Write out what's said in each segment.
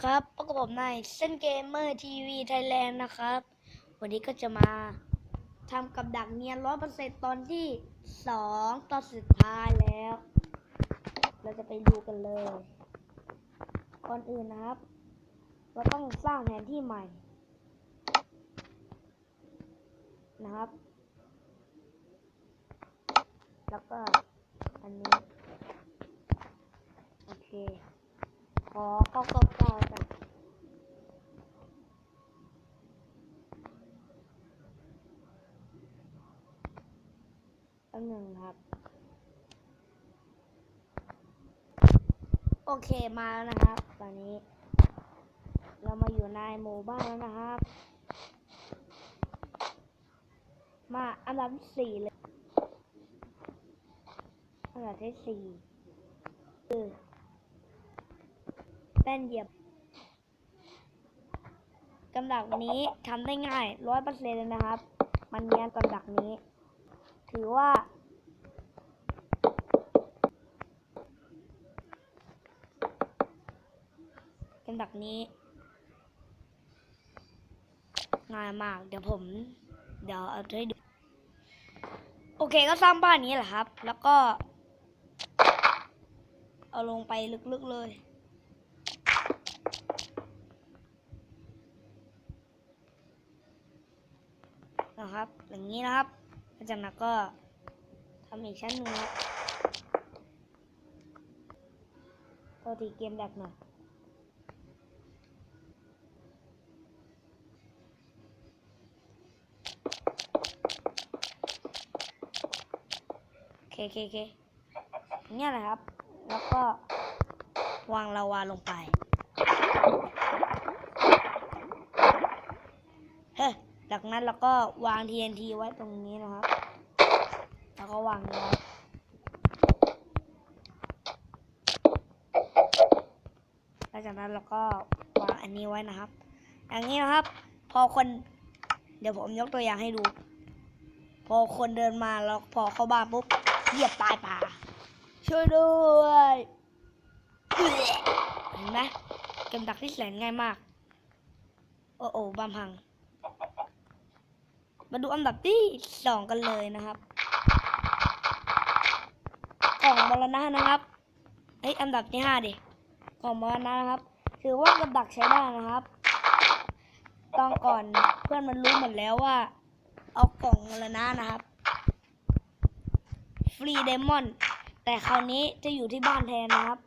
ครับพบกับผมในเส้นเกมเมอร์ทีวีไทยแลนด์นะครับ วันนี้ก็จะมาทำกับดักเนียนร้อยเปอร์เซ็นตอนที่สองตอนสุดท้ายแล้ว เราจะไปดูกันเลย ก่อนอื่นนะครับ เราต้องสร้างแผนที่ใหม่ นะครับ แล้วก็อันนี้ โอเค ขอเข้าเก้าเก้ากันอันหนึ่งครับ โอเคมาแล้วนะครับ ตอนนี้ เรามาอยู่ในหมู่บ้านแล้วนะครับ มาอันดับที่สี่เลยอันดับที่สี่คือ แป้นเหยียบกำดักนี้ทำได้ง่ายร้อยเปอร์เซ็นต์เลยนะครับ มันเนียนกำดักนี้ ถือว่า กำดักนี้ ง่ายมาก เดี๋ยวผม เดี๋ยวเอาให้ดู โอเคก็สร้างบ้านนี้แหละครับ แล้วก็ เอาลงไปลึกๆเลย นะครับ อย่างนี้นะครับหลังจากนั้นก็ทำอีกชั้นหนึ่งครับตัวทีเกมแดกหน่อยโอเคโอเคเคเนี่ยแหละครับ แล้วก็วางลาวาลงไป เฮ้ย จากนั้นเราก็วาง TNT ไว้ตรงนี้นะครับ แล้วก็วางไว้แล้วจากนั้นเราก็วางอันนี้ไว้นะครับ อย่างนี้นะครับ พอคน เดี๋ยวผมยกตัวอย่างให้ดู พอคนเดินมาแล้วพอเข้าบ้านปุ๊บเหยียบตายป่า ช่วยด้วยเห็นไหมเกมดักที่แสนง่ายมาก โอ้โอ้บาพัง มาดูอันดับที่สองกันเลยนะครับ กล่องมรณะนะครับเอ้ยอันดับที่ห้าดิกล่องมรณะนะครับ ถือว่ากับดักใช้ได้นะครับตอนก่อนเพื่อนมันรู้หมดแล้วว่า เอากล่องมรณะนะครับ ฟรีเดมอนแต่คราวนี้จะอยู่ที่บ้านแทนนะครับ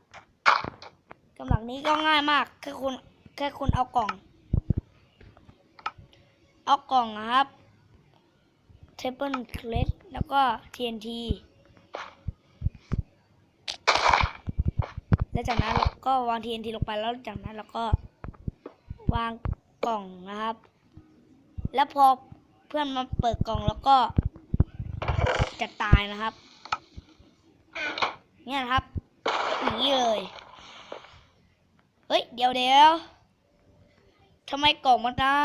กำลังนี้ก็ง่ายมาก แค่คุณแค่คุณเอากล่อง เอากล่องนะครับ เทเบิลเคลสแล้วก็ TNT แล้วจากนั้นเราก็วาง TNT ลงไปแล้วจากนั้นเราก็วางกล่องนะครับ แล้วพอเพื่อนมาเปิดกล่องแล้วก็จะตายนะครับ เนี่ยครับอย่างนี้เลย เฮ้ย เดี๋ยวเดี๋ยวทำไมกล่องมันนะ